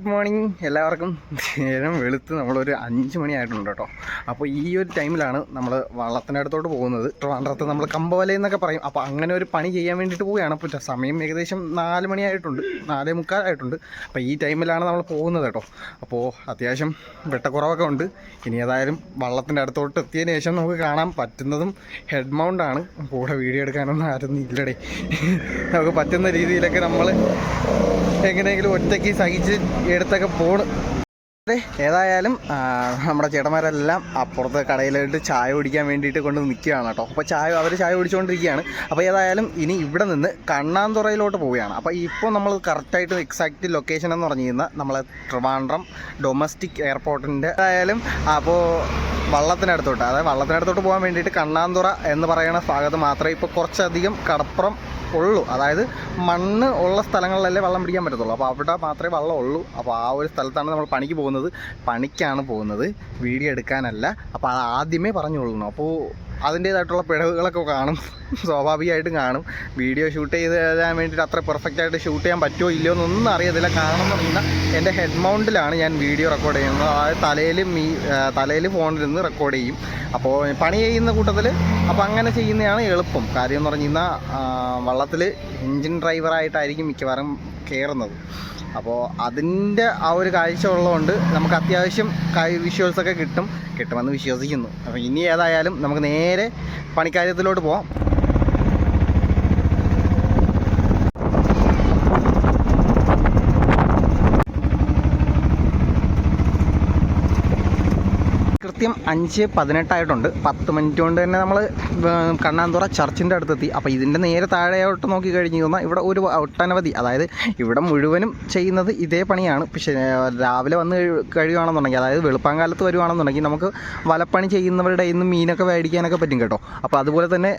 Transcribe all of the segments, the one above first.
Good morning എല്ലാവർക്കും. നേരം വെളുത്ത് നമ്മളൊരു അഞ്ച് മണിയായിട്ടുണ്ട് കേട്ടോ. അപ്പോൾ ഈ ഒരു ടൈമിലാണ് നമ്മൾ വള്ളത്തിനടുത്തോട്ട് പോകുന്നത്. ട്രിവാൻഡ്രത്ത് നമ്മൾ കമ്പവല എന്നൊക്കെ പറയും. അപ്പോൾ അങ്ങനെ ഒരു പണി ചെയ്യാൻ വേണ്ടിയിട്ട് പോവുകയാണ്. അപ്പോൾ സമയം ഏകദേശം നാല് മണിയായിട്ടുണ്ട് നാലേ മുക്കാലായിട്ടുണ്ട് അപ്പോൾ ഈ ടൈമിലാണ് നമ്മൾ പോകുന്നത് കേട്ടോ. അപ്പോൾ അത്യാവശ്യം വെട്ടക്കുറവൊക്കെ ഉണ്ട്. ഇനി ഏതായാലും വള്ളത്തിന്റെ അടുത്തോട്ട് എത്തിയതിന് ശേഷം നമുക്ക് കാണാൻ പറ്റുന്നതും ഹെഡ് മൗണ്ടാണ് കൂടെ വീഡിയോ എടുക്കാനൊന്നും ആരും ഇല്ലടേ. നമുക്ക് പറ്റുന്ന രീതിയിലൊക്കെ നമ്മൾ എങ്ങനെയെങ്കിലും ഒറ്റയ്ക്ക് സഹിച്ച് എടുത്തൊക്കെ പോണ്. ഏതായാലും നമ്മുടെ ചേട്ടന്മാരെല്ലാം അപ്പുറത്തെ കടയിലായിട്ട് ചായ കുടിക്കാൻ വേണ്ടിയിട്ട് കൊണ്ട് നിൽക്കുകയാണ് കേട്ടോ. അപ്പോൾ ചായ അവർ ചായ കുടിച്ചുകൊണ്ടിരിക്കുകയാണ്. അപ്പോൾ ഏതായാലും ഇനി ഇവിടെ നിന്ന് കണ്ണാന്തുറയിലോട്ട് പോവുകയാണ്. അപ്പോൾ ഇപ്പോൾ നമ്മൾ കറക്റ്റായിട്ട് എക്സാക്റ്റ് ലൊക്കേഷൻ എന്ന് പറഞ്ഞു കഴിഞ്ഞാൽ നമ്മളെ ട്രിവാൻഡ്രം ഡൊമസ്റ്റിക് എയർപോർട്ടിന്റെ ഏതായാലും അപ്പോൾ വള്ളത്തിനടുത്തോട്ട് അതായത് വള്ളത്തിനടുത്തോട്ട് പോകാൻ വേണ്ടിയിട്ട് കണ്ണാന്തുറ എന്ന് പറയുന്ന ഭാഗത്ത് മാത്രമേ ഇപ്പോൾ കുറച്ചധികം കടപ്പുറം ഉള്ളൂ. അതായത് മണ്ണ് ഉള്ള സ്ഥലങ്ങളിലല്ലേ വെള്ളം പിടിക്കാൻ പറ്റത്തുള്ളൂ. അപ്പോൾ അവിടെ മാത്രമേ വെള്ളം ഉള്ളൂ അപ്പോൾ ആ ഒരു സ്ഥലത്താണ് നമ്മൾ പണിക്ക് പോകുന്നത്. പണിക്കാണ് പോകുന്നത് വീഡിയോ എടുക്കാനല്ല. അപ്പോൾ അത് ആദ്യമേ പറഞ്ഞുകൊള്ളുന്നു അപ്പോൾ അതിന്റേതായിട്ടുള്ള പിഴവുകളൊക്കെ കാണും. സ്വാഭാവികമായിട്ടും കാണും. വീഡിയോ ഷൂട്ട് ചെയ്ത് തരാൻ വേണ്ടിയിട്ട് അത്ര പെർഫെക്റ്റ് ആയിട്ട് ഷൂട്ട് ചെയ്യാൻ പറ്റുമോ ഇല്ലയോ എന്നൊന്നും അറിയത്തില്ല. കാരണം എന്ന് പറഞ്ഞാൽ എന്റെ ഹെഡ് മൗണ്ടിലാണ് ഞാൻ വീഡിയോ റെക്കോർഡ് ചെയ്യുന്നത്. അതായത് തലയിലും മീ തലയിൽ ഫോണിൽ നിന്ന് റെക്കോർഡ് ചെയ്യും. അപ്പോൾ പണി ചെയ്യുന്ന കൂട്ടത്തിൽ അപ്പോൾ അങ്ങനെ ചെയ്യുന്നതാണ് എളുപ്പം. കാര്യം എന്ന് പറഞ്ഞു കഴിഞ്ഞാൽ വള്ളത്തിൽ എൻജിൻ ഡ്രൈവറായിട്ടായിരിക്കും മിക്കവാറും കയറുന്നത് അപ്പോൾ അതിന്റെ ആ ഒരു കാഴ്ച ഉള്ളതുകൊണ്ട് നമുക്ക് അത്യാവശ്യം കൈ വിഷ്വൽസൊക്കെ കിട്ടും. കിട്ടുമെന്ന് വിശ്വസിക്കുന്നു. അപ്പോൾ ഇനി ഏതായാലും നമുക്ക് നേരെ പണിക്കാര്യത്തിലോട്ട് പോവാം. കൃത്യം അഞ്ച് പതിനെട്ടായിട്ടുണ്ട്. പത്ത് മിനിറ്റ് കൊണ്ട് തന്നെ നമ്മൾ കണ്ണാന്തുറ ചർച്ചിന്റെ അടുത്തെത്തി. അപ്പോൾ ഇതിന്റെ നേരെ താഴെയോട്ട് നോക്കി കഴിഞ്ഞു കഴിഞ്ഞാൽ ഇവിടെ ഒരു ഒട്ടനവധി. അതായത് ഇവിടെ മുഴുവനും ചെയ്യുന്നത് ഇതേ പണിയാണ്. പക്ഷേ രാവിലെ വന്ന് കഴിയുകയാണെന്നുണ്ടെങ്കിൽ അതായത് വെളുപ്പാങ്കാലത്ത് വരുവാണെന്നുണ്ടെങ്കിൽ നമുക്ക് വലപ്പണി ചെയ്യുന്നവരുടെ ഇന്ന് മീനൊക്കെ മേടിക്കാനൊക്കെ പറ്റും കേട്ടോ. അപ്പോൾ അതുപോലെ തന്നെ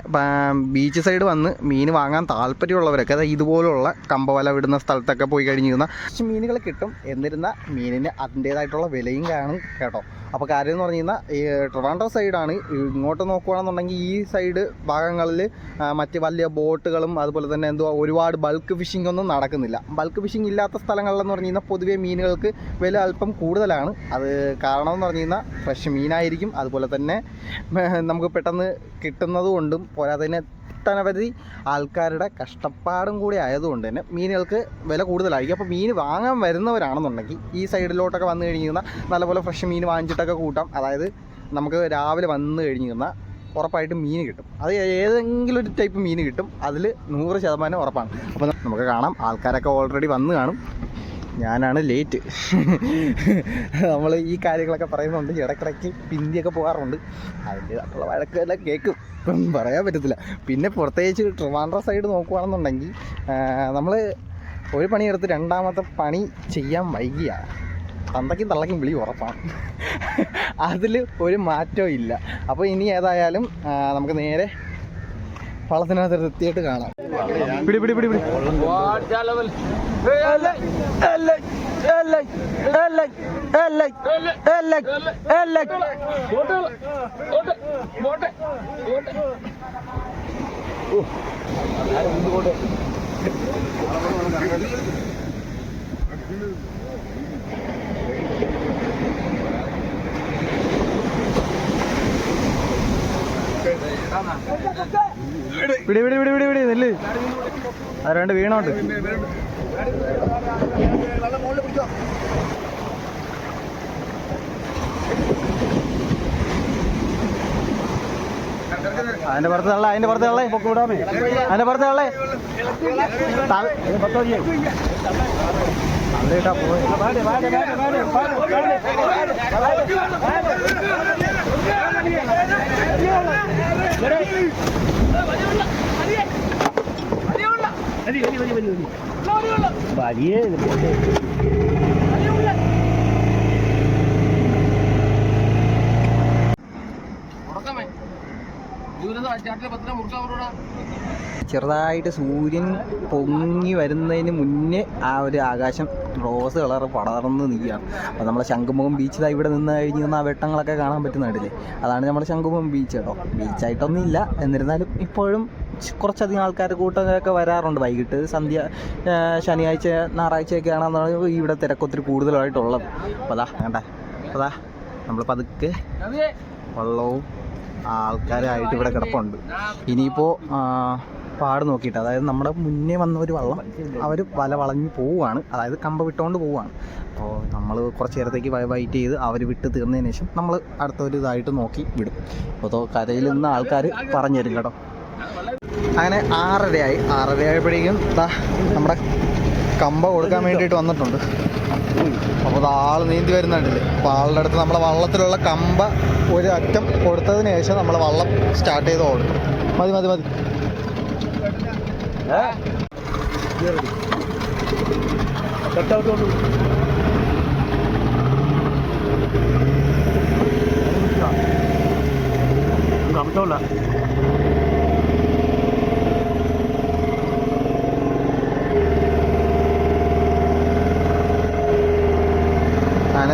ബീച്ച് സൈഡ് വന്ന് മീൻ വാങ്ങാൻ താല്പര്യമുള്ളവരൊക്കെ അതായത് ഇതുപോലുള്ള കമ്പവല വിടുന്ന സ്ഥലത്തൊക്കെ പോയി കഴിഞ്ഞു കുറച്ച് മീനുകൾ കിട്ടും. എന്നിരുന്ന മീനിന് അതിന്റേതായിട്ടുള്ള വിലയും കാണും കേട്ടോ. അപ്പോൾ കാര്യം എന്ന് പറഞ്ഞു കഴിഞ്ഞാൽ ഈ ട്രിവാൻഡ്രം സൈഡാണ് ഇങ്ങോട്ട് നോക്കുകയാണെന്നുണ്ടെങ്കിൽ ഈ സൈഡ് ഭാഗങ്ങളിൽ മറ്റ് വലിയ ബോട്ടുകളും അതുപോലെ തന്നെ എന്തോ ഒരുപാട് ബൾക്ക് ഫിഷിംഗ് ഒന്നും നടക്കുന്നില്ല. ബൾക്ക് ഫിഷിംഗ് ഇല്ലാത്ത സ്ഥലങ്ങളിലെന്ന് പറഞ്ഞു കഴിഞ്ഞാൽ പൊതുവേ മീനുകൾക്ക് വില അല്പം കൂടുതലാണ്. അത് കാരണം എന്ന് പറഞ്ഞു കഴിഞ്ഞാൽ ഫ്രഷ് മീനായിരിക്കും. അതുപോലെ തന്നെ നമുക്ക് പെട്ടെന്ന് കിട്ടുന്നതുകൊണ്ടും പോരാതെ ഒട്ടനവധി ആൾക്കാരുടെ കഷ്ടപ്പാടും കൂടി ആയതുകൊണ്ട് തന്നെ മീനുകൾക്ക് വില കൂടുതലായിരിക്കും. അപ്പോൾ മീൻ വാങ്ങാൻ വരുന്നവരാണെന്നുണ്ടെങ്കിൽ ഈ സൈഡിലോട്ടൊക്കെ വന്നു കഴിഞ്ഞ് കഴിഞ്ഞാൽ നല്ലപോലെ ഫ്രഷ് മീൻ വാങ്ങിച്ചിട്ടൊക്കെ കൂട്ടാം. അതായത് നമുക്ക് രാവിലെ വന്നു കഴിഞ്ഞ് കഴിഞ്ഞാൽ ഉറപ്പായിട്ടും മീൻ കിട്ടും. അത് ഏതെങ്കിലും ഒരു ടൈപ്പ് മീൻ കിട്ടും. അതിൽ നൂറ് ശതമാനം ഉറപ്പാണ്. അപ്പോൾ നമുക്ക് കാണാം. ആൾക്കാരൊക്കെ ഓൾറെഡി വന്ന് കാണും. ഞാനാണ് ലേറ്റ് നമ്മൾ ഈ കാര്യങ്ങളൊക്കെ പറയുന്നുണ്ട് ഇടയ്ക്കിടയ്ക്ക് പിന്തിയൊക്കെ പോകാറുണ്ട്. അതിന്റെതായിട്ടുള്ള വഴക്കെല്ലാം കേൾക്കും ഇപ്പം പറയാൻ പറ്റത്തില്ല. പിന്നെ പ്രത്യേകിച്ച് ട്രിവാൻഡ്ര സൈഡ് നോക്കുകയാണെന്നുണ്ടെങ്കിൽ നമ്മൾ ഒരു പണിയെടുത്ത് രണ്ടാമത്തെ പണി ചെയ്യാൻ വൈകിയ. തന്തയ്ക്കും തള്ളയ്ക്കും വിളി ഉറപ്പാണ്. അതിൽ ഒരു മാറ്റവും ഇല്ല. അപ്പോൾ ഇനി ഏതായാലും നമുക്ക് നേരെ വള്ളത്തിനകത്ത് എത്തിയിട്ട് കാണാം. പിടി പിടി പിടി പിടി. വിടി വിടി വിടി വിടി വിടി നെല്ല്. അത് രണ്ട് വീണോണ്ട്. അതിന്റെ പുറത്ത് തള്ള അതിന്റെ പുറത്ത് തള്ളേ. പൊക്കി വിടാമേ. അതിന്റെ പുറത്ത് തള്ളേ. പത്തോ പോയി. Yeah. ചെറുതായിട്ട് സൂര്യൻ പൊങ്ങി വരുന്നതിന് മുന്നേ ആ ഒരു ആകാശം റോസ് കളർ പടർന്ന് നിൽക്കുകയാണ്. അപ്പോൾ നമ്മളെ ശംഖുമുഖം ബീച്ചിൽ ഇവിടെ നിന്ന് കഴിഞ്ഞ് നിന്ന് ആ വെട്ടങ്ങളൊക്കെ കാണാൻ പറ്റുന്നുണ്ടല്ലേ അതാണ് നമ്മുടെ ശംഖുമുഖം ബീച്ച് കേട്ടോ. ബീച്ചായിട്ടൊന്നും ഇല്ല എന്നിരുന്നാലും ഇപ്പോഴും കുറച്ചധികം ആൾക്കാർ കൂട്ടമൊക്കെ വരാറുണ്ട് വൈകിട്ട്. സന്ധ്യ ശനിയാഴ്ച ഞായറാഴ്ചയൊക്കെ ആണെന്നാണ് ഇവിടെ തിരക്കൊത്തിരി കൂടുതലായിട്ടുള്ളത്. അപ്പോൾ അതാ വേണ്ട. അതാ നമ്മൾ പതുക്കെ വള്ളവും ആൾക്കാരായിട്ട് ഇവിടെ കിടപ്പുണ്ട്. ഇനിയിപ്പോൾ പാട് നോക്കിയിട്ട് അതായത് നമ്മുടെ മുന്നേ വന്ന ഒരു വള്ളം അവർ വല വളഞ്ഞ് പോവുകയാണ്. അതായത് കമ്പ വിട്ടുകൊണ്ട് പോവുകയാണ്. അപ്പോൾ നമ്മൾ കുറച്ച് നേരത്തേക്ക് വൈറ്റ് ചെയ്ത് അവർ വിട്ട് തീർന്നതിന് ശേഷം നമ്മൾ അടുത്തൊരു ഇതായിട്ട് നോക്കി വിടും. അപ്പോൾ കരയിൽ നിന്ന് ആൾക്കാർ പറഞ്ഞു തരും കേട്ടോ. അങ്ങനെ ആറരയായി. ആറരയായപ്പോഴേക്കും ദാ നമ്മുടെ കമ്പ കൊടുക്കാൻ വേണ്ടിയിട്ട് വന്നിട്ടുണ്ട്. അപ്പോൾ ആൾ നീന്തി വരുന്നുണ്ടല്ലേ അപ്പോൾ ആളുടെ അടുത്ത് നമ്മളെ വള്ളത്തിലുള്ള കമ്പ ഒരു അറ്റം കൊടുത്തതിന് ശേഷം നമ്മൾ വള്ളം സ്റ്റാർട്ട് ചെയ്ത് ഓടും. മതി മതി മതി. അങ്ങനെ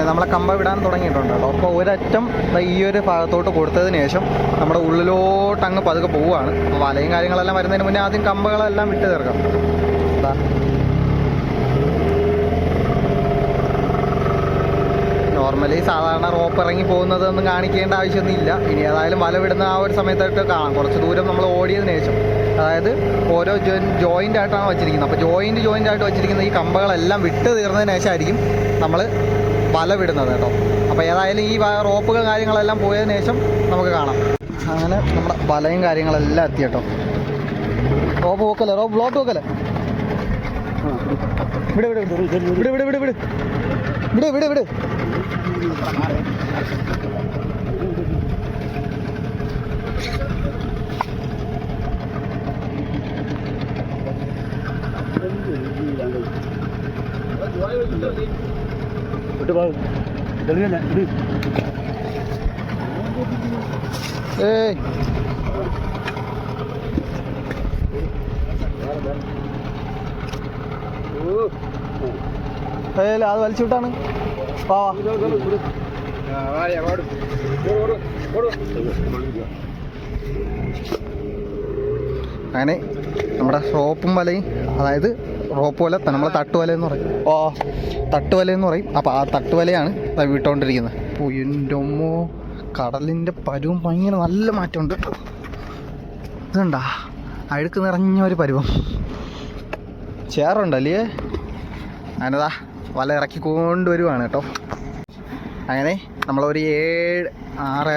നമ്മളെ കമ്പ വിടാൻ തുടങ്ങിയിട്ടുണ്ട്. കേട്ടോ അപ്പോൾ ഒരറ്റം ഈ ഒരു ഭാഗത്തോട്ട് കൊടുത്തതിന് ശേഷം നമ്മുടെ ഉള്ളിലോട്ട് അങ്ങ് പതുക്കെ പോവുകയാണ്. അപ്പോൾ വലയും കാര്യങ്ങളെല്ലാം വരുന്നതിന് മുന്നേ ആദ്യം കമ്പകളെല്ലാം വിട്ട് തീർക്കാം. എന്താ നോർമലി സാധാരണ റോപ്പ് ഇറങ്ങി പോകുന്നതൊന്നും കാണിക്കേണ്ട ആവശ്യമൊന്നുമില്ല. ഇനി ഏതായാലും വല വിടുന്ന ആ ഒരു സമയത്തായിട്ട് കാണാം. കുറച്ച് ദൂരം നമ്മൾ ഓടിയതിന് ശേഷം. അതായത് ഓരോ ജോയിന്റ് ആയിട്ടാണ് വെച്ചിരിക്കുന്നത്. അപ്പോൾ ജോയിന്റ് ജോയിന്റ് ആയിട്ട് വെച്ചിരിക്കുന്ന ഈ കമ്പകളെല്ലാം വിട്ട് തീർന്നതിന് ശേഷമായിരിക്കും നമ്മൾ വല വിടുന്നത് കേട്ടോ. അപ്പോൾ ഏതായാലും ഈ റോപ്പുകൾ കാര്യങ്ങളെല്ലാം പോയതിനു ശേഷം നമുക്ക് കാണാം. അങ്ങനെ നമ്മുടെ വലയും കാര്യങ്ങളെല്ലാം എത്തി കേട്ടോ. റോപ്പ് പോക്കല്ലേ റോപ്പ് ബ്ലോട്ട് പോക്കല്ലേ വിട് വിട് വിട് വിട് വിട് വിട് വിട്. വിട് വിട് വിട്. ഏയ്. അത് വലിച്ചു വിട്ടാണ്. വാ വാ. അങ്ങനെ നമ്മുടെ സോപ്പും വലയും അതായത് റോപ്പ് വല നമ്മളെ തട്ടുവല എന്ന് പറയും. ഓ തട്ടുവല എന്ന് പറയും. അപ്പോൾ ആ തട്ടുവലയാണ് വിട്ടുകൊണ്ടിരിക്കുന്നത് ഓ എന്റെ അമ്മോ കടലിന്റെ പരുവം ഭയങ്കര നല്ല മാറ്റമുണ്ട് ഇതുണ്ടാ? അഴുക്ക് നിറഞ്ഞ ഒരു പരുവം. ചേറുണ്ടല്ലേ അങ്ങനെതാ വല ഇറക്കി കൊണ്ടുവരുവാണ് കേട്ടോ. അങ്ങനെ നമ്മളൊരു ഏഴ് ആറ്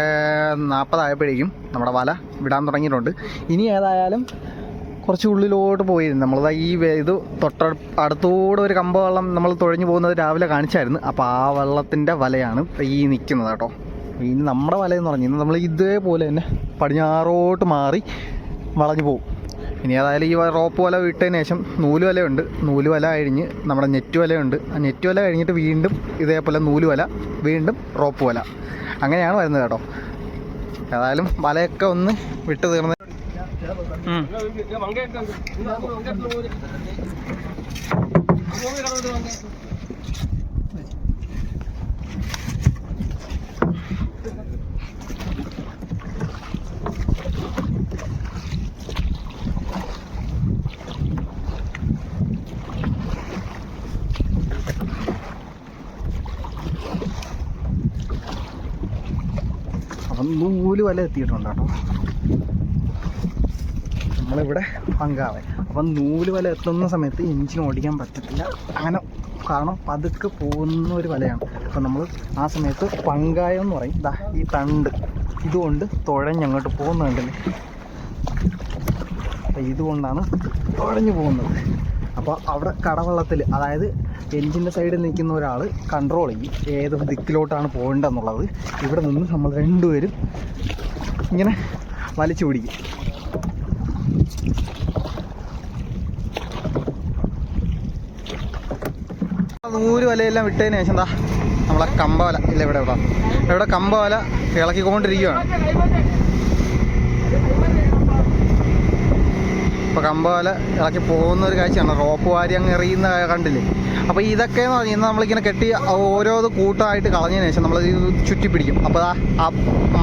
നാൽപ്പതായപ്പോഴേക്കും നമ്മുടെ വല വിടാൻ തുടങ്ങിയിട്ടുണ്ട്. ഇനി ഏതായാലും കുറച്ച് ഉള്ളിലോട്ട് പോയിരുന്നു. നമ്മൾ ഈ ഇത് തൊട്ട അടുത്തൂടെ ഒരു കമ്പ വെള്ളം നമ്മൾ തുഴഞ്ഞു പോകുന്നത് രാവിലെ കാണിച്ചായിരുന്നു. അപ്പോൾ ആ വെള്ളത്തിന്റെ വലയാണ് ഈ നിൽക്കുന്നത് കേട്ടോ. ഇനി നമ്മുടെ വലയെന്ന് പറഞ്ഞു നമ്മൾ ഇതേപോലെ തന്നെ പടിഞ്ഞാറോട്ട് മാറി വളഞ്ഞു പോകും. ഇനി അതായത് ഈ റോപ്പ് വല വിട്ടതിന് ശേഷം നൂൽ വലയുണ്ട്. നൂൽ വല കഴിഞ്ഞ് നമ്മുടെ നെറ്റ് വലയുണ്ട്. ആ നെറ്റ് വല കഴിഞ്ഞിട്ട് വീണ്ടും ഇതേപോലെ നൂൽ വല വീണ്ടും റോപ്പ് വല. അങ്ങനെയാണ് വരുന്നത് കേട്ടോ. ഏതായാലും വലയൊക്കെ ഒന്ന് വിട്ടു തീർന്ന്. അപ്പം നൂൽ വല എത്തിയിട്ടുണ്ട്? കേട്ടോ നമ്മളിവിടെ പങ്കാവൻ അപ്പം നൂൽ വല എത്തുന്ന സമയത്ത് എഞ്ചിൻ ഓടിക്കാൻ പറ്റത്തില്ല. അങ്ങനെ കാരണം പതുക്കെ പോകുന്ന ഒരു വലയാണ്. അപ്പം നമ്മൾ ആ സമയത്ത് പങ്കായം എന്ന് പറയും. ദാ ഈ തണ്ട്. ഇതുകൊണ്ട് തുഴഞ്ഞങ്ങോട്ട് പോകുന്നുണ്ടല്ലേ അപ്പം ഇതുകൊണ്ടാണ് തുഴഞ്ഞു പോകുന്നത്. അപ്പോൾ അവിടെ കടവള്ളത്തിൽ അതായത് എഞ്ചിന്റെ സൈഡിൽ നിൽക്കുന്ന ഒരാൾ കൺട്രോൾ ചെയ്യും. ഏത് ദിക്കിലോട്ടാണ് പോകേണ്ടതെന്നുള്ളത്. ഇവിടെ നിന്ന് നമ്മൾ രണ്ടുപേരും ഇങ്ങനെ വലിച്ചു പിടിക്കും. നൂറ് വലയെല്ലാം വിട്ടതിന് ശേഷം എന്താ നമ്മളെ കമ്പവല ഇല്ല ഇവിടെ ഇവിടെ. ഇവിടെ കമ്പവല ഇളക്കിക്കൊണ്ടിരിക്കുകയാണ്. ഇപ്പോൾ കമ്പവല ഇളക്കി പോകുന്ന ഒരു കാഴ്ചയാണ്. റോപ്പ് വാരി അങ്ങ് എറിയുന്ന കണ്ടില്ലേ? അപ്പോൾ ഇതൊക്കെ എന്ന് പറഞ്ഞാൽ നമ്മളിങ്ങനെ കെട്ടി ഓരോ കൂട്ടമായിട്ട് കളഞ്ഞതിന് ശേഷം നമ്മൾ ചുറ്റി പിടിക്കും അപ്പോൾ ആ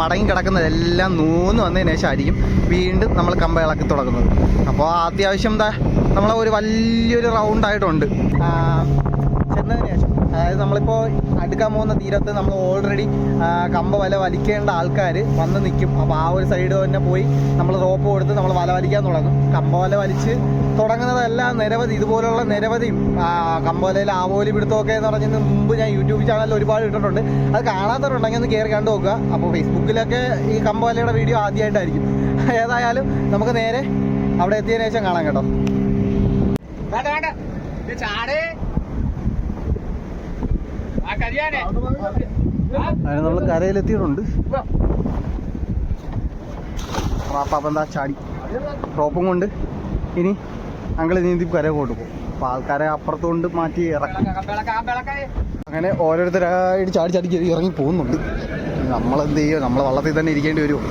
മടങ്ങി കിടക്കുന്നതെല്ലാം നൂന്ന് വന്നതിന് ശേഷം ആയിരിക്കും വീണ്ടും നമ്മൾ കമ്പ ഇളക്കി തുടങ്ങുന്നത്. അപ്പോൾ അത്യാവശ്യം എന്താ നമ്മളെ ഒരു വലിയൊരു റൗണ്ടായിട്ടുണ്ട് ചെന്നതിന് ശേഷം. അതായത് നമ്മളിപ്പോൾ അടുക്കാൻ പോകുന്ന തീരത്ത് നമ്മൾ ഓൾറെഡി കമ്പ വല വലിക്കേണ്ട ആൾക്കാർ വന്ന് നിൽക്കും അപ്പോൾ ആ ഒരു സൈഡ് തന്നെ പോയി നമ്മൾ റോപ്പ് കൊടുത്ത് നമ്മൾ വല വലിക്കാൻ തുടങ്ങും. കമ്പ വല വലിച്ച് തുടങ്ങുന്നതെല്ലാം നിരവധി ഇതുപോലുള്ള നിരവധി കമ്പോലയിൽ ആവോലി പിടുത്തമൊക്കെ എന്ന് പറഞ്ഞ മുമ്പ് ഞാൻ യൂട്യൂബ് ചാനലിൽ ഒരുപാട് ഇട്ടിട്ടുണ്ട്. അത് കാണാത്തവരുണ്ടെങ്കിൽ ഒന്ന് കയറി കണ്ടു നോക്കുക. അപ്പോൾ ഫേസ്ബുക്കിലൊക്കെ ഈ കമ്പോലയുടെ വീഡിയോ ആദ്യമായിട്ടായിരിക്കും. ഏതായാലും നമുക്ക് നേരെ അവിടെ എത്തിയതിനു ശേഷം കാണാം കേട്ടോ. വേണ്ട വേണ്ട. ചാടേ. കരിയാനെ നമ്മൾ കരയിലെത്തിയിട്ടുണ്ട്. അപ്പം എന്താ ചാടി. റോപ്പും കൊണ്ട് ഇനി അങ്കിൾ നീന്തി കര കൊണ്ട് പോകും. അപ്പോൾ ആൾക്കാരെ അപ്പുറത്തുകൊണ്ട് മാറ്റി ഇറക്കും. അങ്ങനെ ഓരോരുത്തരായിട്ട് ചാടി ചാടി ഇറങ്ങി പോകുന്നുണ്ട്. നമ്മളെന്ത് ചെയ്യുക നമ്മൾ വള്ളത്തിൽ തന്നെ ഇരിക്കേണ്ടി വരുമോ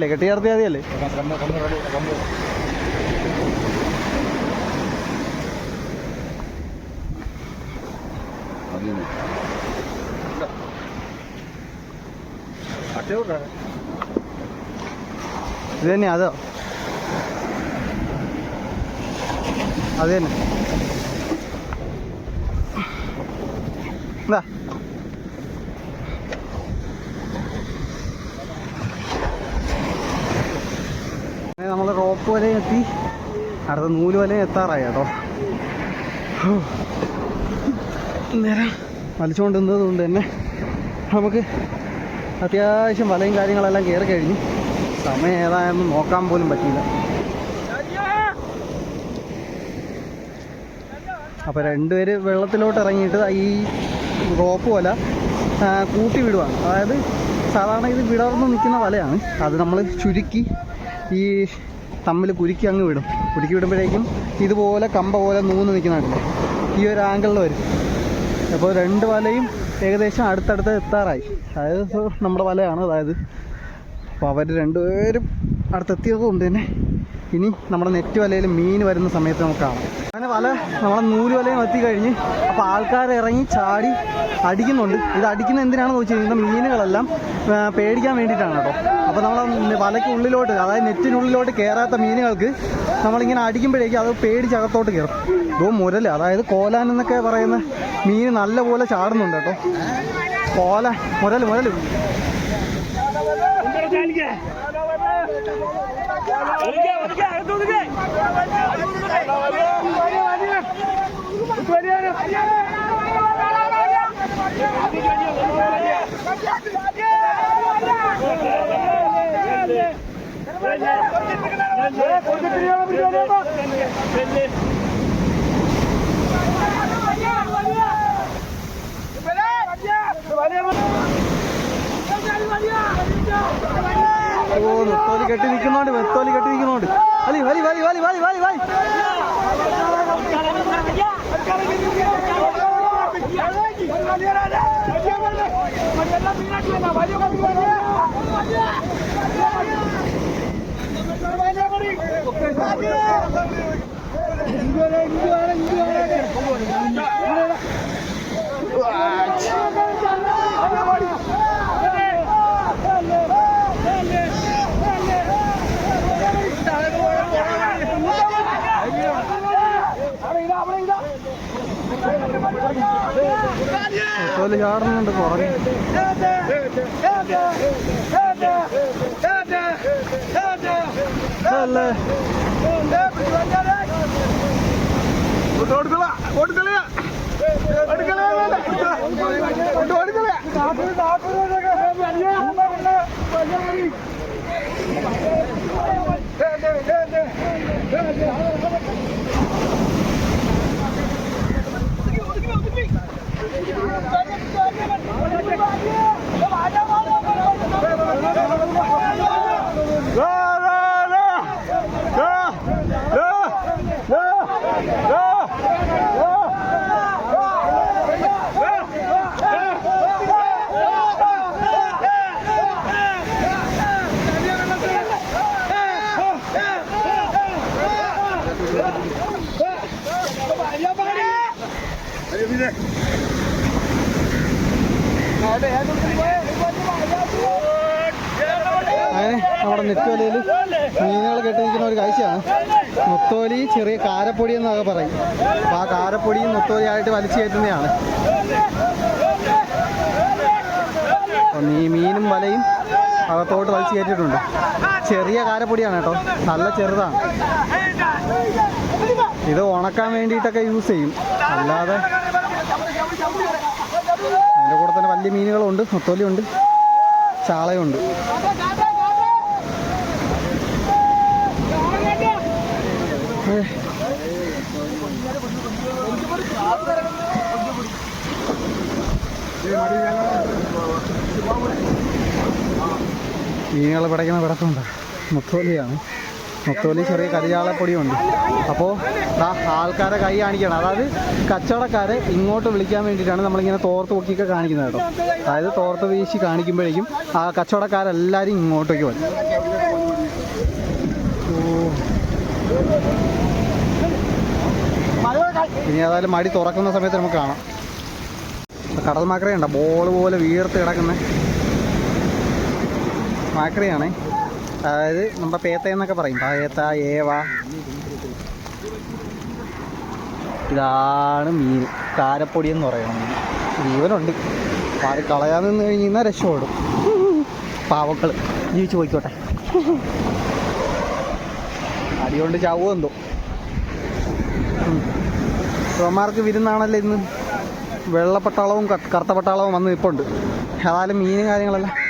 മതിയല്ലേ കെട്ടി ചേർത്തിയാൽ മതിയല്ലേ ഇത് തന്നെ അതോ? അത് തന്നെ. എന്താ വലയും എത്തി. അടുത്ത നൂൽ വല എത്താറായി കേട്ടോ. നേരം വലിച്ചുകൊണ്ടിരുന്നത് കൊണ്ട് തന്നെ നമുക്ക് അത്യാവശ്യം വലയും കാര്യങ്ങളെല്ലാം കയറി കഴിഞ്ഞു. സമയം ഏതായെന്ന് നോക്കാൻ പോലും പറ്റിയില്ല. അപ്പോൾ രണ്ടുപേര് വെള്ളത്തിലോട്ട് ഇറങ്ങിയിട്ട് ഈ റോപ്പ് വല കൂട്ടി വിടുവാണ്. അതായത് സാധാരണ ഇത് വിടർന്ന് നിൽക്കുന്ന വലയാണ്. അത് നമ്മൾ ചുരുക്കി ഈ തമ്മിൽ കുരുക്കി അങ്ങ് വിടും. കുരുക്കി വിടുമ്പോഴേക്കും ഇതുപോലെ കമ്പ പോലെ നൂന്ന് നിൽക്കുന്നുണ്ടല്ലേ ഈ ഒരു ആംഗിളിൽ വരും. അപ്പോൾ രണ്ട് വലയും ഏകദേശം അടുത്തടുത്ത് എത്താറായി. അതായത് നമ്മുടെ വലയാണ് അതായത് അപ്പോൾ അവർ രണ്ടുപേരും അടുത്തെത്തിയതുകൊണ്ട് തന്നെ ഇനി നമ്മുടെ നെറ്റ് വലയിൽ മീൻ വരുന്ന സമയത്ത് നമുക്ക് കാണാം. അങ്ങനെ വല നമ്മളെ നൂൽ വലയും എത്തി കഴിഞ്ഞ് അപ്പോൾ ആൾക്കാർ ഇറങ്ങി ചാടി അടിക്കുന്നുണ്ട്. ഇത് അടിക്കുന്ന എന്തിനാണെന്ന് വെച്ച് കഴിഞ്ഞാൽ മീനുകളെല്ലാം പേടിക്കാൻ വേണ്ടിയിട്ടാണ് കേട്ടോ. അപ്പോൾ നമ്മൾ വലയ്ക്ക് ഉള്ളിലോട്ട് അതായത് നെറ്റിനുള്ളിലോട്ട് കയറാത്ത മീനുകൾക്ക് നമ്മളിങ്ങനെ അടിക്കുമ്പോഴേക്കും അത് പേടിച്ചകത്തോട്ട് കയറും ഇതോ മുരൽ അതായത് കോലാൻ എന്നൊക്കെ പറയുന്ന മീൻ നല്ലപോലെ ചാടുന്നുണ്ട് കേട്ടോ. കോല മുരൽ മുരൽ. നെത്തോലി കെട്ടി നിൽക്കുന്നോണ്ട് നെത്തോലി વળી વળી વળી વળી વળી વળી વળી Thank you. നെത്തോൽ ചാടുന്നുണ്ട് കുറേ അല്ലേ? നമ്മുടെ നെത്തോലിയിൽ മീനുകൾ കെട്ടി നിൽക്കുന്ന ഒരു കാഴ്ചയാണ്. മുത്തോലി ചെറിയ കാരപ്പൊടി എന്നൊക്കെ പറയും. അപ്പോൾ ആ കാരപ്പൊടിയും മുത്തോലിയായിട്ട് വലിച്ചു കയറ്റുന്നതാണ്. ഈ മീനും വലയും അകത്തോട്ട് വലിച്ചു കയറ്റിയിട്ടുണ്ട്. ചെറിയ കാരപ്പൊടിയാണ് കേട്ടോ. നല്ല ചെറുതാണ്. ഇത് ഉണക്കാൻ വേണ്ടിയിട്ടൊക്കെ യൂസ് ചെയ്യും. അല്ലാതെ അതിന്റെ കൂടെ തന്നെ വലിയ മീനുകളുണ്ട് മുത്തോലിയുണ്ട് ചാളയുണ്ട്. മീനുകൾ പിടയ്ക്കുന്ന പിടക്കുണ്ട് മുത്തോലിയാണ് മുത്തോലി ചെറിയ കരിയാളപ്പൊടിയുണ്ട് അപ്പോൾ ആ ആൾക്കാരെ കൈ കാണിക്കണം. അതായത് കച്ചവടക്കാരെ ഇങ്ങോട്ട് വിളിക്കാൻ വേണ്ടിയിട്ടാണ് നമ്മളിങ്ങനെ തോർത്ത് പൊക്കിയൊക്കെ കാണിക്കുന്നത് കേട്ടോ. അതായത് തോർത്ത് വീശി കാണിക്കുമ്പോഴേക്കും ആ കച്ചവടക്കാരെല്ലാവരും ഇങ്ങോട്ടേക്ക് വരും. ഇനി ഏതായാലും മടി തുറക്കുന്ന സമയത്ത് നമുക്ക് കാണാം. കടൽ മാക്രയുണ്ടോ ബോൾ പോലെ വീർത്ത് കിടക്കുന്ന മാക്രയാണേ. അതായത് നമ്മുടെ പേത്ത എന്നൊക്കെ പറയും. പേത്ത ഏവ. ഇതാണ് മീൻ. കാരപ്പൊടി എന്ന് പറയുന്നത് ജീവനുണ്ട്. പാടി കളയാൻ നിന്ന് കഴിഞ്ഞാൽ രക്ഷപ്പെടും. പാവക്കൾ ജീവിച്ചു പോയിക്കോട്ടെ. അടികൊണ്ട് ചാവുമോ എന്തോ? ഇവന്മാർക്ക് വിരുന്നാണല്ലോ ഇന്ന്. വെള്ളപ്പട്ടാളവും കറുത്ത പട്ടാളവും വന്ന് നിൽപ്പുണ്ട് ഏതായാലും മീനും കാര്യങ്ങളെല്ലാം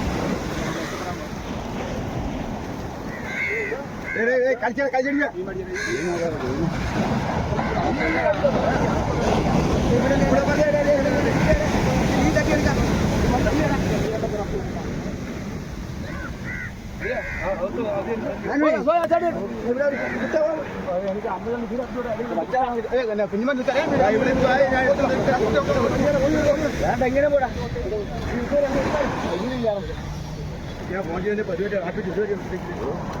കഴിച്ചാ കഴിച്ചാ വേണ്ട എങ്ങനെ പോടാ ഞാൻ ഫോൺ ചെയ്യുന്ന പരിപാടി ആപ്പിച്ച്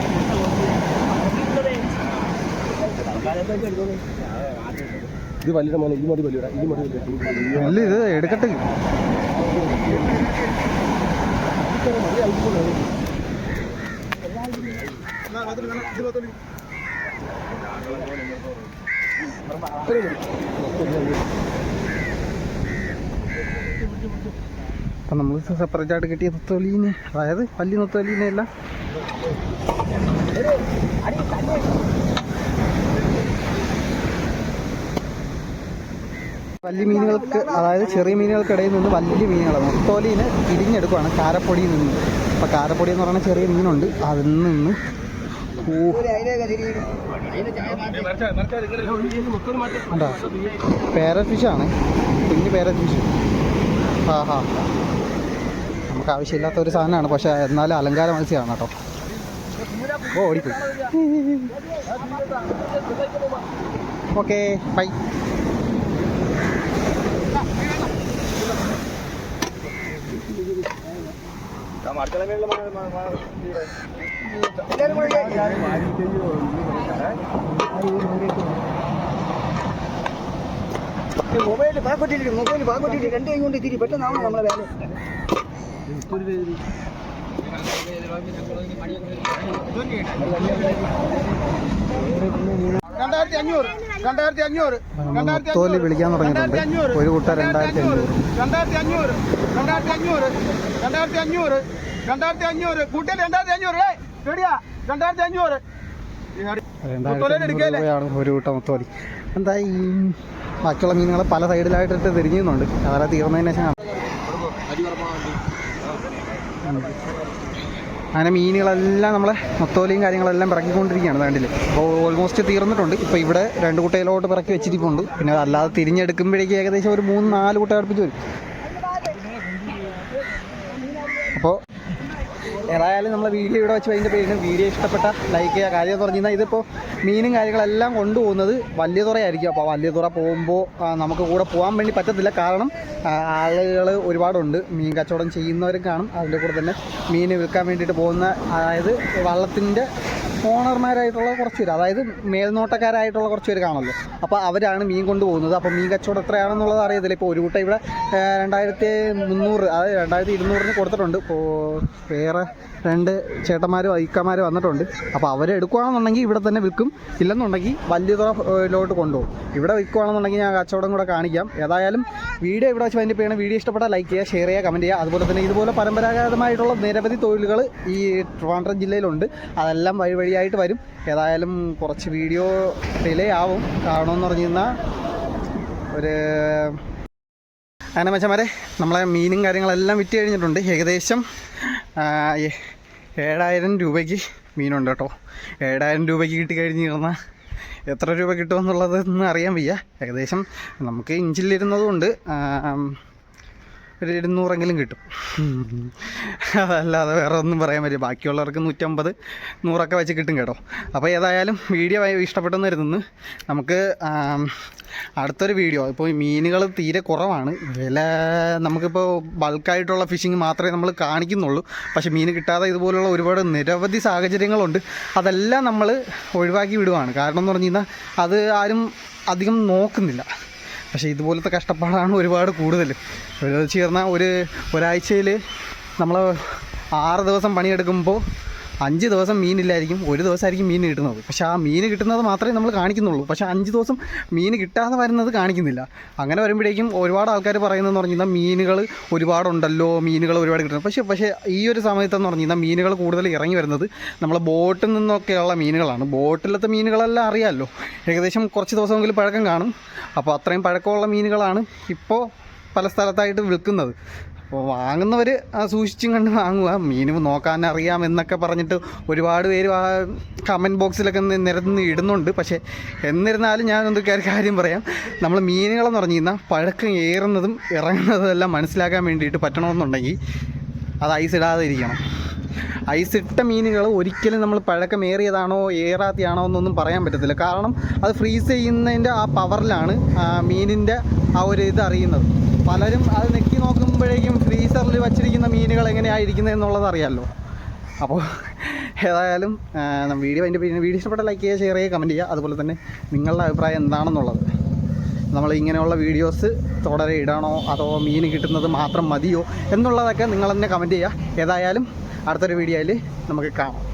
ഇത് വലിയ മോനെ ഈ മതി വലിയ ഈ മതി അല്ല ഇത് എടുക്കട്ടെ. അപ്പം നമ്മൾ സെപ്പറേറ്റ് ആയിട്ട് കിട്ടിയ നൊത്തോലീനെ അതായത് വലിയ നൊത്തോലീനെ എല്ലാം വലിയ മീനുകൾക്ക് അതായത് ചെറിയ മീനുകൾക്കിടയിൽ നിന്ന് വലിയ മീനുകൾ മുത്തോലീന് തിരിഞ്ഞെടുക്കുവാണ് കാരപ്പൊടിയിൽ നിന്ന്. അപ്പോൾ കാരപ്പൊടി എന്ന് പറഞ്ഞാൽ ചെറിയ മീനുണ്ട്. അതിൽ നിന്ന് ഉണ്ടോ പാരറ്റ് ഫിഷാണ് കുഞ്ഞ് പേരറ്റ് ഫിഷ് ആ ഹാ നമുക്ക് ആവശ്യമില്ലാത്ത ഒരു സാധനമാണ്. പക്ഷേ എന്നാലും അലങ്കാര മത്സ്യമാണ് കേട്ടോ. ഓ ഓടിപ്പോയി. Okay bye. മൊബൈൽ പാക്കൊട്ടിട്ട് മൊബൈൽ പാക്കൊട്ടിട്ട് രണ്ട് കൈ കൊണ്ട് തിരി പെട്ടെന്നാവും നമ്മളെ വേല രണ്ടായിരത്തി അഞ്ഞൂറ് രണ്ടായിരത്തി അഞ്ഞൂറ് മുത്തോലി വിളിക്കാൻ തുടങ്ങിയിട്ടുണ്ട്. ഒരു കൂട്ട രണ്ടായിരത്തി അഞ്ഞൂറ്. രണ്ടായിരത്തി അഞ്ഞൂറ് രണ്ടായിരത്തി അഞ്ഞൂറ് രണ്ടായിരത്തി അഞ്ഞൂറ് രണ്ടായിരത്തി അഞ്ഞൂറ് കൂട്ടിയ രണ്ടായിരത്തി അഞ്ഞൂറ് റെഡിയാ രണ്ടായിരത്തി അഞ്ഞൂറ് രണ്ടായിരത്തി ഒരു കൂട്ടം മുത്തോലി എന്താ ഈ ബാക്കിയുള്ള മീനുകൾ പല സൈഡിലായിട്ടിട്ട് തിരിഞ്ഞുന്നുണ്ട് അതാ തീർന്നതിന് ശേഷം. അങ്ങനെ മീനുകളെല്ലാം നമ്മളെ മൊത്തോലിയും കാര്യങ്ങളെല്ലാം പിറക്കിക്കൊണ്ടിരിക്കുകയാണ് വേണ്ടിൽ അപ്പോൾ ഓൾമോസ്റ്റ് തീർന്നിട്ടുണ്ട്. ഇപ്പോൾ ഇവിടെ രണ്ട് കുട്ടയിലോട്ട് പിറക്കി വെച്ചിരിപ്പുണ്ട്. പിന്നെ അല്ലാതെ തിരിഞ്ഞെടുക്കുമ്പോഴേക്കും ഏകദേശം ഒരു മൂന്ന് നാല് കുട്ട അടുപ്പിച്ച് വരും. അപ്പോൾ ഏതായാലും നമ്മൾ വീഡിയോ ഇവിടെ വെച്ച് അതിന്റെ പേരിന് വീഡിയോ ഇഷ്ടപ്പെട്ട ലൈക്ക് ചെയ്യുക. കാര്യം എന്ന് പറഞ്ഞാൽ ഇതിപ്പോൾ മീനും കാര്യങ്ങളെല്ലാം കൊണ്ടുപോകുന്നത് വലിയ തുറയായിരിക്കും അപ്പോൾ വലിയ തുറ പോകുമ്പോൾ നമുക്ക് കൂടെ പോകാൻ വേണ്ടി പറ്റത്തില്ല. കാരണം ആളുകൾ ഒരുപാടുണ്ട്. മീൻ കച്ചവടം ചെയ്യുന്നവരും കാണും. അതിന്റെ കൂടെ തന്നെ മീൻ വിൽക്കാൻ വേണ്ടിയിട്ട് പോകുന്ന അതായത് വള്ളത്തിന്റെ ഓണർമാരായിട്ടുള്ള കുറച്ച് പേര് അതായത് മേൽനോട്ടക്കാരായിട്ടുള്ള കുറച്ച് പേര് കാണുമല്ലോ. അപ്പോൾ അവരാണ് മീൻ കൊണ്ടുപോകുന്നത്. അപ്പോൾ മീൻ കച്ചവടം എത്രയാണെന്നുള്ളത് അറിയത്തില്ല. ഇപ്പൊ ഒരു കൂട്ടം ഇവിടെ രണ്ടായിരത്തി മുന്നൂറ് അതായത് രണ്ടായിരത്തി ഇരുന്നൂറിന് കൊടുത്തിട്ടുണ്ട്. ഇപ്പോൾ വേറെ രണ്ട് ചേട്ടന്മാരും ഐക്കന്മാരും വന്നിട്ടുണ്ട്. അപ്പോൾ അവരെ എടുക്കുകയാണെന്നുണ്ടെങ്കിൽ ഇവിടെ തന്നെ വിൽക്കും. ഇല്ലെന്നുണ്ടെങ്കിൽ വലിയ തുറയിലോട്ട് കൊണ്ടുപോകും. ഇവിടെ വിൽക്കുകയാണെന്നുണ്ടെങ്കിൽ ഞാൻ കച്ചവടം കൂടെ കാണിക്കാം. ഏതായാലും വീഡിയോ ഇവിടെ വെച്ച് അതിന്റെ പേര് വീഡിയോ ഇഷ്ടപ്പെട്ടാൽ ലൈക്ക് ചെയ്യുക ഷെയർ ചെയ്യുക കമന്റ് ചെയ്യുക. അതുപോലെ തന്നെ ഇതുപോലെ പരമ്പരാഗതമായിട്ടുള്ള നിരവധി തൊഴിലുകൾ ഈ ട്രിവാൻഡ്രം ജില്ലയിലുണ്ട്. അതെല്ലാം വഴി വഴിയായിട്ട് വരും. ഏതായാലും കുറച്ച് വീഡിയോ ഡിലേ ആവും. കാരണമെന്ന് പറഞ്ഞു കഴിഞ്ഞാൽ ഒരു അങ്ങനെ മച്ചന്മാരെ നമ്മളെ മീനും കാര്യങ്ങളെല്ലാം വിറ്റ് കഴിഞ്ഞിട്ടുണ്ട്. ഏകദേശം ഏഴായിരം രൂപയ്ക്ക് മീനുണ്ട് കേട്ടോ. ഏഴായിരം രൂപയ്ക്ക് കിട്ടി കഴിഞ്ഞ് കഴിഞ്ഞാൽ എത്ര രൂപ കിട്ടുമെന്നുള്ളതൊന്നും അറിയാൻ വയ്യ. ഏകദേശം നമുക്ക് ഇഞ്ചിലിരുന്നതുകൊണ്ട് ഒരു ഇരുന്നൂറെങ്കിലും കിട്ടും. അതല്ലാതെ വേറെ ഒന്നും പറയാൻ പറ്റില്ല. ബാക്കിയുള്ളവർക്ക് നൂറ്റമ്പത് നൂറൊക്കെ വെച്ച് കിട്ടും കേട്ടോ. അപ്പോൾ ഏതായാലും വീഡിയോ ഇഷ്ടപ്പെട്ടെന്ന് കരുതുന്നു. നമുക്ക് അടുത്തൊരു വീഡിയോ. ഇപ്പോൾ മീനുകൾ തീരെ കുറവാണ്. വില നമുക്കിപ്പോൾ ബൾക്കായിട്ടുള്ള ഫിഷിങ് മാത്രമേ നമ്മൾ കാണിക്കുന്നുള്ളൂ. പക്ഷേ മീൻ കിട്ടാതെ ഇതുപോലുള്ള ഒരുപാട് നിരവധി സാഹചര്യങ്ങളുണ്ട്. അതെല്ലാം നമ്മൾ ഒഴിവാക്കി വിടുവാണ്. കാരണം എന്ന് പറഞ്ഞു കഴിഞ്ഞാൽ അത് ആരും അധികം നോക്കുന്നില്ല. പക്ഷേ ഇതുപോലത്തെ കഷ്ടപ്പാടാണ് ഒരുപാട് കൂടുതൽ. ഒരു ചേർന്ന ഒരു ഒരാഴ്ചയിൽ നമ്മൾ ആറ് ദിവസം പണിയെടുക്കുമ്പോൾ അഞ്ച് ദിവസം മീനില്ലായിരിക്കും ഒരു ദിവസമായിരിക്കും മീൻ കിട്ടുന്നത്. പക്ഷേ ആ മീൻ കിട്ടുന്നത് മാത്രമേ നമ്മൾ കാണിക്കുന്നുള്ളൂ. പക്ഷേ അഞ്ച് ദിവസം മീൻ കിട്ടാതെ വരുന്നത് കാണിക്കുന്നില്ല. അങ്ങനെ വരുമ്പോഴേക്കും ഒരുപാട് ആൾക്കാർ പറയുന്നതെന്ന് പറഞ്ഞു മീനുകൾ ഒരുപാടുണ്ടല്ലോ മീനുകൾ ഒരുപാട് കിട്ടുന്നത് പക്ഷേ പക്ഷേ ഈ ഒരു സമയത്തെന്ന് പറഞ്ഞു മീനുകൾ കൂടുതൽ ഇറങ്ങി വരുന്നത് നമ്മൾ ബോട്ടിൽ നിന്നൊക്കെയുള്ള മീനുകളാണ്. ബോട്ടിലത്തെ മീനുകളെല്ലാം അറിയാമല്ലോ. ഏകദേശം കുറച്ച് ദിവസമെങ്കിലും പഴക്കം കാണും. അപ്പോൾ അത്രയും പഴക്കമുള്ള മീനുകളാണ് ഇപ്പോൾ പല സ്ഥലത്തായിട്ട് വിൽക്കുന്നത്. അപ്പോൾ വാങ്ങുന്നവർ സൂക്ഷിച്ചും കണ്ട് വാങ്ങുക മീനും നോക്കാൻ അറിയാം എന്നൊക്കെ പറഞ്ഞിട്ട് ഒരുപാട് പേര് ആ കമന്റ് ബോക്സിലൊക്കെ നിരന്ന് ഇടുന്നുണ്ട്. പക്ഷേ എന്നിരുന്നാലും ഞാൻ എന്തൊക്കെ കാര്യം പറയാം. നമ്മൾ മീനുകളെന്ന് പറഞ്ഞു കഴിഞ്ഞാൽ പഴക്കം ഏറുന്നതും ഇറങ്ങുന്നതും എല്ലാം മനസ്സിലാക്കാൻ വേണ്ടിയിട്ട് പറ്റണമെന്നുണ്ടെങ്കിൽ അത് ഐസ് ഇടാതെ ഇരിക്കണം. ഐസ് ഇട്ട മീനുകൾ ഒരിക്കലും നമ്മൾ പഴക്കമേറിയതാണോ ഏറാത്തിയാണോ എന്നൊന്നും പറയാൻ പറ്റത്തില്ല. കാരണം അത് ഫ്രീസ് ചെയ്യുന്നതിന്റെ ആ പവറിലാണ് മീനിന്റെ ആ ഒരു ഇത് അറിയുന്നത്. പലരും അത് നെക്കി നോക്കുമ്പോഴേക്കും ഫ്രീസറിൽ വച്ചിരിക്കുന്ന മീനുകൾ എങ്ങനെയായിരിക്കുന്നത് എന്നുള്ളത് അറിയാമല്ലോ അപ്പോൾ ഏതായാലും വീഡിയോ അതിന്റെ വീഡിയോ ഇഷ്ടപ്പെട്ട ലൈക്ക് ചെയ്യുക ഷെയർ ചെയ്യുക കമന്റ് ചെയ്യുക. അതുപോലെ തന്നെ നിങ്ങളുടെ അഭിപ്രായം എന്താണെന്നുള്ളത്. നമ്മൾ ഇങ്ങനെയുള്ള വീഡിയോസ് തുടരെ ഇടണോ അതോ മീൻ കിട്ടുന്നത് മാത്രം മതിയോ എന്നുള്ളതൊക്കെ നിങ്ങൾ തന്നെ കമന്റ് ചെയ്യുക. ഏതായാലും അടുത്തൊരു വീഡിയോയിൽ നമുക്ക് കാണാം.